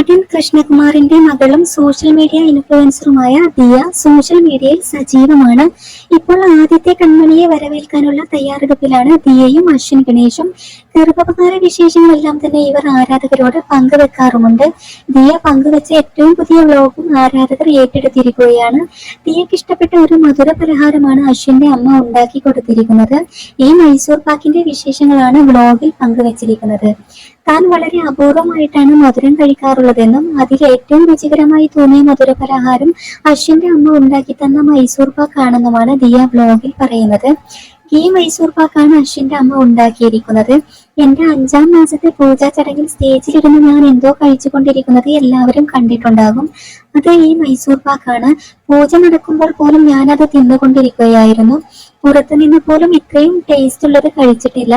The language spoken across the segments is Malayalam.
നടൻ കൃഷ്ണകുമാറിന്റെ മകളും സോഷ്യൽ മീഡിയ ഇൻഫ്ലുവൻസറുമായ ദിയ സോഷ്യൽ മീഡിയയിൽ സജീവമാണ്. ഇപ്പോൾ ആദ്യത്തെ കൺമണിയെ വരവേൽക്കാനുള്ള തയ്യാറെടുപ്പിലാണ് ദിയയും അശ്വിൻ ഗണേഷും. ഗർഭപകാര വിശേഷങ്ങളെല്ലാം തന്നെ ഇവർ ആരാധകരോട് പങ്കുവെക്കാറുമുണ്ട്. ദിയ പങ്കുവെച്ച ഏറ്റവും പുതിയ വ്ലോഗും ആരാധകർ ഏറ്റെടുത്തിരിക്കുകയാണ്. ദിയക്ക് ഇഷ്ടപ്പെട്ട ഒരു മധുര പലഹാരമാണ് അശ്വിന്റെ അമ്മ ഉണ്ടാക്കി കൊടുത്തിരിക്കുന്നത്. ഈ മൈസൂർ പാക്കിന്റെ വിശേഷങ്ങളാണ് വ്ലോഗിൽ പങ്കുവച്ചിരിക്കുന്നത്. താൻ വളരെ അപൂർവമായിട്ടാണ് മധുരം കഴിക്കാറുള്ളതെന്നും അതിൽ ഏറ്റവും രുചികരമായി തോന്നിയ മധുര പലഹാരം അശ്വിന്റെ അമ്മ ഉണ്ടാക്കി തന്ന മൈസൂർ പാക്കാണെന്നുമാണ് ദിയ വ്ലോഗിൽ പറയുന്നത്. ഈ മൈസൂർ പാക്കാണ് അശ്വിന്റെ അമ്മ ഉണ്ടാക്കിയിരിക്കുന്നത്. എന്റെ അഞ്ചാം മാസത്തെ പൂജാ ചടങ്ങിൽ സ്റ്റേജിലിരുന്ന് ഞാൻ എന്തോ കഴിച്ചുകൊണ്ടിരിക്കുന്നത് എല്ലാവരും കണ്ടിട്ടുണ്ടാകും. അത് ഈ മൈസൂർ പാക്കാണ്. പൂജ നടക്കുമ്പോൾ പോലും ഞാൻ അത് തിന്നുകൊണ്ടിരിക്കുകയായിരുന്നു. പുറത്തു നിന്ന് പോലും ഇത്രയും ടേസ്റ്റ് ഉള്ളത് കഴിച്ചിട്ടില്ല.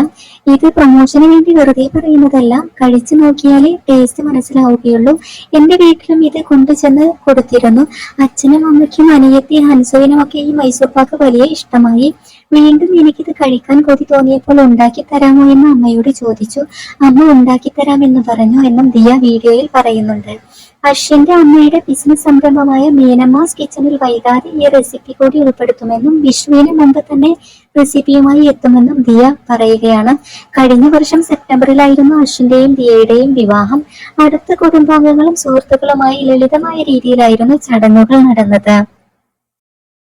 ഇത് പ്രൊമോഷന് വേണ്ടി വെറുതെ പറയുന്നതല്ല. കഴിച്ചു നോക്കിയാലേ ടേസ്റ്റ് മനസ്സിലാവുകയുള്ളൂ. എന്റെ വീട്ടിലും ഇത് കൊണ്ടുചെന്ന് കൊടുത്തിരുന്നു. അച്ഛനും അമ്മയ്ക്കും അനിയത്തി ഹൻസുവിനും ഒക്കെ ഈ മൈസൂർ പാക്ക് വലിയ ഇഷ്ടമായി. വീണ്ടും എനിക്കിത് കഴിക്കാൻ കൊതി തോന്നിയപ്പോൾ ഉണ്ടാക്കി തരാമോ എന്ന് അമ്മയോട് ചോദിച്ചു. അമ്മ ഉണ്ടാക്കി തരാമെന്ന് പറഞ്ഞു എന്നും ദിയ വീഡിയോയിൽ പറയുന്നുണ്ട്. അശ്വിന്റെ അമ്മയുടെ ബിസിനസ് സംരംഭമായ മീനമാസ് കിച്ചണിൽ വൈകാതെ ഈ റെസിപ്പി കൂടി ഉൾപ്പെടുത്തുമെന്നും വിഷുവിന് മുമ്പ് തന്നെ റെസിപ്പിയുമായി എത്തുമെന്നും ദിയ പറയുകയാണ്. കഴിഞ്ഞ വർഷം സെപ്റ്റംബറിലായിരുന്നു അശ്വിന്റെയും ദിയയുടെയും വിവാഹം. അടുത്ത കുടുംബാംഗങ്ങളും സുഹൃത്തുക്കളുമായി ലളിതമായ രീതിയിലായിരുന്നു ചടങ്ങുകൾ നടന്നത്.